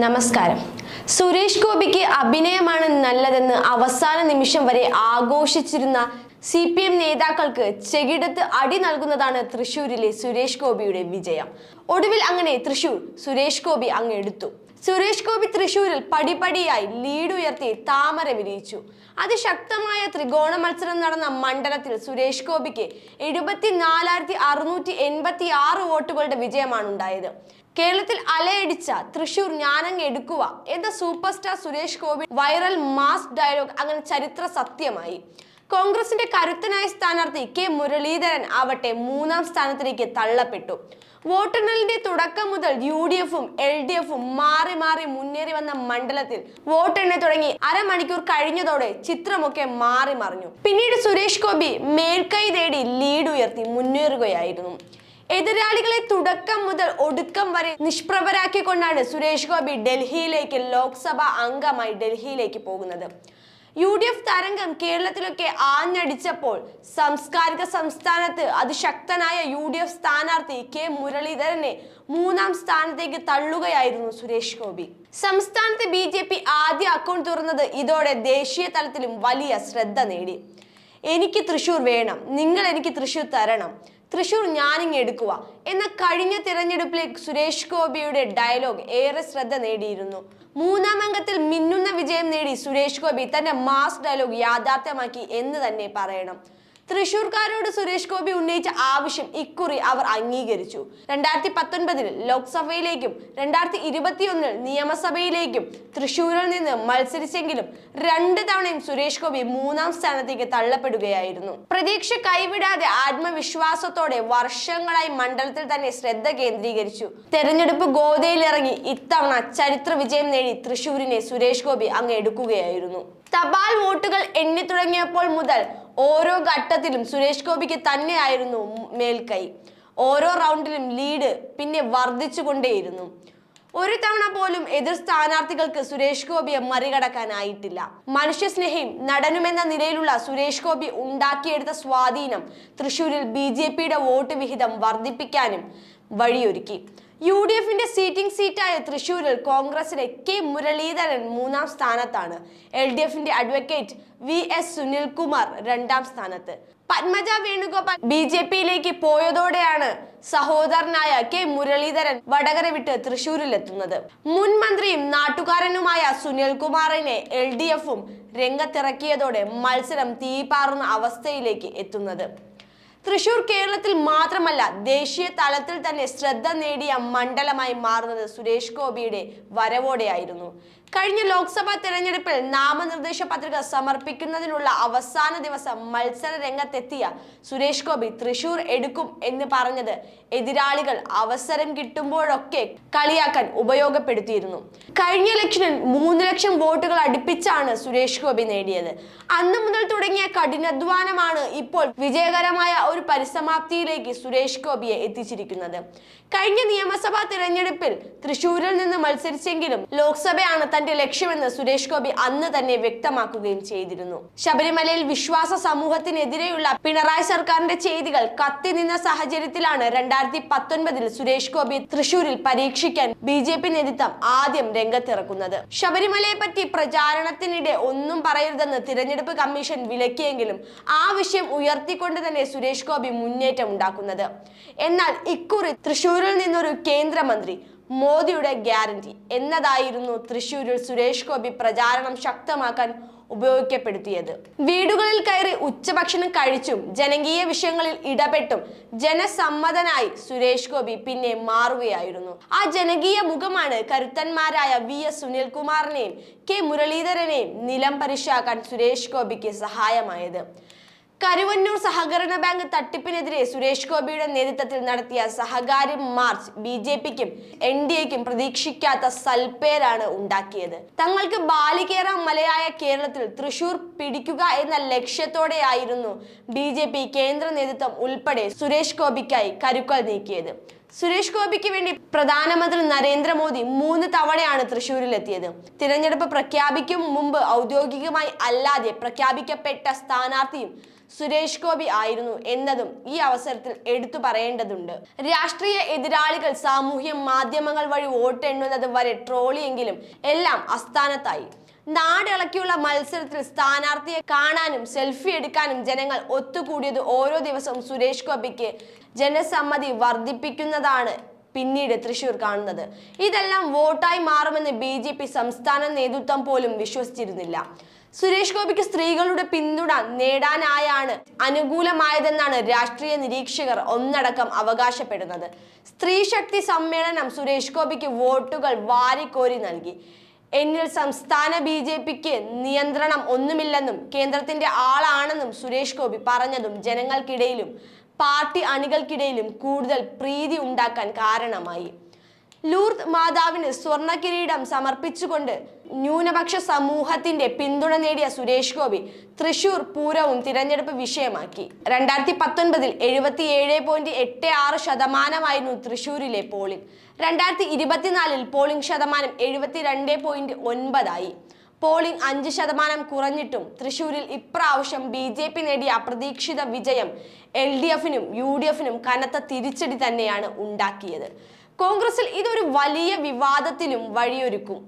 നമസ്കാരം. സുരേഷ് ഗോപിക്ക് അഭിനയമാണ് നല്ലതെന്ന് അവസാന നിമിഷം വരെ ആഘോഷിച്ചിരുന്ന സി പി എം നേതാക്കൾക്ക് ചെകിടത്ത് അടി നൽകുന്നതാണ് തൃശൂരിലെ സുരേഷ് ഗോപിയുടെ വിജയം. ഒടുവിൽ അങ്ങനെ തൃശൂർ സുരേഷ് ഗോപി അങ്ങ് എടുത്തു. സുരേഷ് ഗോപി തൃശൂരിൽ പടിപടിയായി ലീഡ് ഉയർത്തി താമര വിരിയിച്ചു. അതിശക്തമായ ത്രികോണ മത്സരം നടന്ന മണ്ഡലത്തിൽ സുരേഷ് ഗോപിക്ക് എഴുപത്തിനാലായിരത്തി അറുന്നൂറ്റി എൺപത്തി ആറ് വോട്ടുകളുടെ വിജയമാണ് ഉണ്ടായത് കേരളത്തിൽ അലയടിച്ച തൃശൂർ ഞാനങ്ങ് എടുക്കുക എന്ന super star Suresh Gopi viral mass dialogue അങ്ങനെ ചരിത്ര സത്യമായി. കോൺഗ്രസിന്റെ കരുത്തനായ സ്ഥാനാർത്ഥി കെ മുരളീധരൻ ആവട്ടെ മൂന്നാം സ്ഥാനത്തിലേക്ക് തള്ളപ്പെട്ടു. വോട്ടെണ്ണലിന്റെ തുടക്കം മുതൽ യു ഡി എഫും എൽ ഡി എഫും മാറി മാറി മുന്നേറി വന്ന മണ്ഡലത്തിൽ വോട്ടെണ്ണ തുടങ്ങി അരമണിക്കൂർ കഴിഞ്ഞതോടെ ചിത്രമൊക്കെ മാറി മറിഞ്ഞു. പിന്നീട് സുരേഷ് ഗോപി മേൽക്കൈ തേടി ലീഡ് ഉയർത്തി മുന്നേറുകയായിരുന്നു. എതിരാളികളെ തുടക്കം മുതൽ ഒടുക്കം വരെ നിഷ്പ്രഭരാക്കിക്കൊണ്ടാണ് സുരേഷ് ഗോപി ഡൽഹിയിലേക്ക് ലോക്സഭാ അംഗമായി ഡൽഹിയിലേക്ക് പോകുന്നത്. യു ഡി എഫ് തരംഗം കേരളത്തിലൊക്കെ ആഞ്ഞടിച്ചപ്പോൾ സാംസ്കാരിക സംസ്ഥാനത്ത് അതിശക്തനായ യു ഡി എഫ് സ്ഥാനാർത്ഥി കെ മുരളീധരനെ മൂന്നാം സ്ഥാനത്തേക്ക് തള്ളുകയായിരുന്നു സുരേഷ് ഗോപി. സംസ്ഥാനത്ത് ബി ജെ പി ആദ്യ അക്കൗണ്ട് തുറന്നത് ഇതോടെ ദേശീയ തലത്തിലും വലിയ ശ്രദ്ധ നേടി. എനിക്ക് തൃശൂർ വേണം. നിങ്ങൾ എനിക്ക് തൃശൂർ തരണം. തൃശൂർ ഞാനിങ് എടുക്കുക എന്ന കഴിഞ്ഞ തിരഞ്ഞെടുപ്പിലെ സുരേഷ് ഗോപിയുടെ ഡയലോഗ് ഏറെ ശ്രദ്ധ നേടിയിരുന്നു. മൂന്നാം അംഗത്തിൽ മിന്നുന്ന വിജയം നേടി സുരേഷ് ഗോപി തന്റെ മാസ് ഡയലോഗ് യാഥാർത്ഥ്യമാക്കി എന്ന് തന്നെ പറയണം. തൃശൂർക്കാരോട് സുരേഷ് ഗോപി ഉന്നയിച്ച ആവശ്യം ഇക്കുറി അവർ അംഗീകരിച്ചു. രണ്ടായിരത്തി പത്തൊൻപതിൽ ലോക്സഭയിലേക്കും രണ്ടായിരത്തി ഇരുപത്തിയൊന്നിൽ നിയമസഭയിലേക്കും തൃശൂരിൽ നിന്ന് മത്സരിച്ചെങ്കിലും രണ്ട് തവണയും സുരേഷ് ഗോപി മൂന്നാം സ്ഥാനത്തേക്ക് തള്ളപ്പെടുകയായിരുന്നു. പ്രതീക്ഷ കൈവിടാതെ ആത്മവിശ്വാസത്തോടെ വർഷങ്ങളായി മണ്ഡലത്തിൽ തന്നെ ശ്രദ്ധ കേന്ദ്രീകരിച്ചു. തെരഞ്ഞെടുപ്പ് ഗോതയിലിറങ്ങി ഇത്തവണ ചരിത്ര വിജയം നേടി തൃശൂരിനെ സുരേഷ് ഗോപി അങ്ങ് എടുക്കുകയായിരുന്നു. തപാൽ വോട്ടുകൾ എണ്ണി തുടങ്ങിയപ്പോൾ മുതൽ ഓരോ ഘട്ടത്തിലും സുരേഷ് ഗോപിക്ക് തന്നെയായിരുന്നു മേൽക്കൈ. ഓരോ റൗണ്ടിലും ലീഡ് പിന്നെ വർദ്ധിച്ചുകൊണ്ടേയിരുന്നു. ഒരു തവണ പോലും എതിർ സ്ഥാനാർത്ഥികൾക്ക് സുരേഷ് ഗോപിയെ മറികടക്കാനായിട്ടില്ല. മനുഷ്യസ്നേഹിയും നടനുമെന്ന നിലയിലുള്ള സുരേഷ് ഗോപി ഉണ്ടാക്കിയെടുത്ത സ്വാധീനം തൃശൂരിൽ ബി ജെ പിയുടെ വോട്ട് വിഹിതം വർദ്ധിപ്പിക്കാനും വഴിയൊരുക്കി. യു ഡി എഫിന്റെ സീറ്റിംഗ് സീറ്റായ തൃശൂരിൽ കോൺഗ്രസിലെ കെ മുരളീധരൻ മൂന്നാം സ്ഥാനത്താണ്. എൽ ഡി എഫിന്റെ അഡ്വക്കേറ്റ് വി എസ് സുനിൽകുമാർ രണ്ടാം സ്ഥാനത്ത്. പത്മജ വേണുഗോപാൽ ബി ജെ പിയിലേക്ക് പോയതോടെയാണ് സഹോദരനായ കെ മുരളീധരൻ വടകര വിട്ട് തൃശൂരിലെത്തുന്നത് മുൻ മന്ത്രിയും നാട്ടുകാരനുമായ സുനിൽകുമാറിനെ എൽ ഡി എഫും രംഗത്തിറക്കിയതോടെ മത്സരം തീപാറുന്ന അവസ്ഥയിലേക്ക് എത്തുന്നത്. തൃശൂർ കേരളത്തിൽ മാത്രമല്ല ദേശീയ തലത്തിൽ തന്നെ ശ്രദ്ധ നേടിയ മണ്ഡലമായി മാറുന്നത് സുരേഷ് ഗോപിയുടെ വരവോടെയായിരുന്നു. കഴിഞ്ഞ ലോക്സഭാ തെരഞ്ഞെടുപ്പിൽ നാമനിർദ്ദേശ പത്രിക സമർപ്പിക്കുന്നതിനുള്ള അവസാന ദിവസം മത്സര രംഗത്തെത്തിയ സുരേഷ് ഗോപി തൃശൂർ എടുക്കും എന്ന് പറഞ്ഞത് എതിരാളികൾ അവസരം കിട്ടുമ്പോഴൊക്കെ കളിയാക്കാൻ ഉപയോഗപ്പെടുത്തിയിരുന്നു. കഴിഞ്ഞ ഇലക്ഷനിൽ മൂന്ന് ലക്ഷം വോട്ടുകൾ അടുപ്പിച്ചാണ് സുരേഷ് ഗോപി നേടിയത്. അന്ന് മുതൽ തുടങ്ങിയ കഠിനാധ്വാനമാണ് ഇപ്പോൾ വിജയകരമായ ഒരു പരിസമാപ്തിയിലേക്ക് സുരേഷ് ഗോപിയെ എത്തിച്ചിരിക്കുന്നത്. കഴിഞ്ഞ നിയമസഭാ തിരഞ്ഞെടുപ്പിൽ തൃശൂരിൽ നിന്ന് മത്സരിച്ചെങ്കിലും ലോക്സഭയാണ് തന്റെ ലക്ഷ്യമെന്ന് സുരേഷ് ഗോപി അന്ന് തന്നെ വ്യക്തമാക്കുകയും ചെയ്തിരുന്നു. ശബരിമലയിൽ വിശ്വാസ സമൂഹത്തിനെതിരെയുള്ള പിണറായി സർക്കാരിന്റെ ചെയ്തികൾ കത്തി നിന്ന സാഹചര്യത്തിലാണ് രണ്ടായിരത്തി പത്തൊൻപതിൽ സുരേഷ് ഗോപി തൃശൂരിൽ പരീക്ഷിക്കാൻ ബി ജെ പി നേതൃത്വം ആദ്യം രംഗത്തിറക്കുന്നത്. ശബരിമലയെ പറ്റി പ്രചാരണത്തിനിടെ ഒന്നും പറയരുതെന്ന് തിരഞ്ഞെടുപ്പ് കമ്മീഷൻ വിലക്കിയെങ്കിലും ആ വിഷയം ഉയർത്തിക്കൊണ്ട് തന്നെ സുരേഷ് ഗോപി മുന്നേറ്റം ഉണ്ടാക്കുന്നത്. എന്നാൽ ഇക്കുറി തൃശൂരിൽ നിന്നൊരു കേന്ദ്രമന്ത്രി മോദിയുടെ ഗ്യാരണ്ടി എന്നതായിരുന്നു തൃശൂരിൽ സുരേഷ് ഗോപി പ്രചാരണം ശക്തമാക്കാൻ ഉപയോഗിക്കപ്പെടുത്തിയത്. വീടുകളിൽ കയറി ഉച്ചഭക്ഷണം കഴിച്ചും ജനകീയ വിഷയങ്ങളിൽ ഇടപെട്ടും ജനസമ്മതനായി സുരേഷ് ഗോപി പിന്നെ മാറുകയായിരുന്നു. ആ ജനകീയ മുഖമാണ് കരുത്തന്മാരായ വി എസ് സുനിൽകുമാറിനെയും കെ മുരളീധരനെയും നിലം പരിശാക്കാൻ സുരേഷ് ഗോപിക്ക് സഹായമായത്. കരുവന്നൂർ സഹകരണ ബാങ്ക് തട്ടിപ്പിനെതിരെ സുരേഷ് ഗോപിയുടെ നേതൃത്വത്തിൽ നടത്തിയ സഹകാരി മാർച്ച് ബി ജെ പിക്കും എൻ ഡി എക്കും പ്രതീക്ഷിക്കാത്ത സൽപ്പേരാണ് ഉണ്ടാക്കിയത്. തങ്ങൾക്ക് ബാലികേറ മലയായ കേരളത്തിൽ തൃശൂർ പിടിക്കുക എന്ന ലക്ഷ്യത്തോടെയായിരുന്നു ബി ജെ പി കേന്ദ്ര നേതൃത്വം ഉൾപ്പെടെ സുരേഷ് ഗോപിക്കായി കരുക്കൾ നീക്കിയത്. സുരേഷ് ഗോപിക്ക് വേണ്ടി പ്രധാനമന്ത്രി നരേന്ദ്രമോദി മൂന്ന് തവണയാണ് തൃശൂരിലെത്തിയത്. തിരഞ്ഞെടുപ്പ് പ്രഖ്യാപിക്കും മുമ്പ് ഔദ്യോഗികമായി അല്ലാതെ പ്രഖ്യാപിക്കപ്പെട്ട സ്ഥാനാർത്ഥിയും സുരേഷ് ഗോപി ആയിരുന്നു എന്നതും ഈ അവസരത്തിൽ എടുത്തു പറയേണ്ടതുണ്ട്. രാഷ്ട്രീയ എതിരാളികൾ സാമൂഹ്യ മാധ്യമങ്ങൾ വഴി വോട്ട് എണ്ണുന്നത് വരെ ട്രോളിയെങ്കിലും എല്ലാം അസ്ഥാനത്തായി നാടിളക്കിയുള്ള മത്സരത്തിൽ സ്ഥാനാർത്ഥിയെ കാണാനും സെൽഫി എടുക്കാനും ജനങ്ങൾ ഒത്തുകൂടിയത് ഓരോ ദിവസവും സുരേഷ് ഗോപിക്ക് ജനസമ്മതി വർദ്ധിപ്പിക്കുന്നതാണ് പിന്നീട് തൃശൂർ കാണുന്നത്. ഇതെല്ലാം വോട്ടായി മാറുമെന്ന് ബി സംസ്ഥാന നേതൃത്വം പോലും വിശ്വസിച്ചിരുന്നില്ല. സുരേഷ് ഗോപിക്ക് സ്ത്രീകളുടെ പിന്തുണ നേടാനായാണ് അനുകൂലമായതെന്നാണ് രാഷ്ട്രീയ നിരീക്ഷകർ ഒന്നടക്കം അവകാശപ്പെടുന്നത്. സ്ത്രീ ശക്തി സമ്മേളനം സുരേഷ് ഗോപിക്ക് വോട്ടുകൾ വാരിക്കോരി നൽകി. എന്നിൽ സംസ്ഥാന ബി ജെ പിക്ക് നിയന്ത്രണം ഒന്നുമില്ലെന്നും കേന്ദ്രത്തിന്റെ ആളാണെന്നും സുരേഷ് ഗോപി പറഞ്ഞതും ജനങ്ങൾക്കിടയിലും പാർട്ടി അണികൾക്കിടയിലും കൂടുതൽ പ്രീതി ഉണ്ടാക്കാൻ കാരണമായി. ലൂർദ് മാതാവിന് സ്വർണ കിരീടം സമർപ്പിച്ചുകൊണ്ട് ന്യൂനപക്ഷ സമൂഹത്തിന്റെ പിന്തുണ നേടിയ സുരേഷ് ഗോപി തൃശൂർ പൂരവും തിരഞ്ഞെടുപ്പ് വിഷയമാക്കി. രണ്ടായിരത്തി പത്തൊൻപതിൽ എഴുപത്തിയേഴ് പോയിന്റ് എട്ട് ആറ് ശതമാനമായിരുന്നു തൃശൂരിലെ പോളിംഗ്. രണ്ടായിരത്തി ഇരുപത്തിനാലിൽ പോളിംഗ് ശതമാനം എഴുപത്തിരണ്ട് പോയിന്റ് ഒൻപതായി. പോളിംഗ് അഞ്ച് ശതമാനം കുറഞ്ഞിട്ടും തൃശൂരിൽ ഇപ്രാവശ്യം ബി ജെ പി നേടിയ അപ്രതീക്ഷിത വിജയം എൽ ഡി എഫിനും യു ഡി എഫിനും കനത്ത തിരിച്ചടി തന്നെയാണ് ഉണ്ടാക്കിയത്. കോൺഗ്രസിൽ ഇതൊരു വലിയ വിവാദത്തിലും വഴിയൊരുക്കും.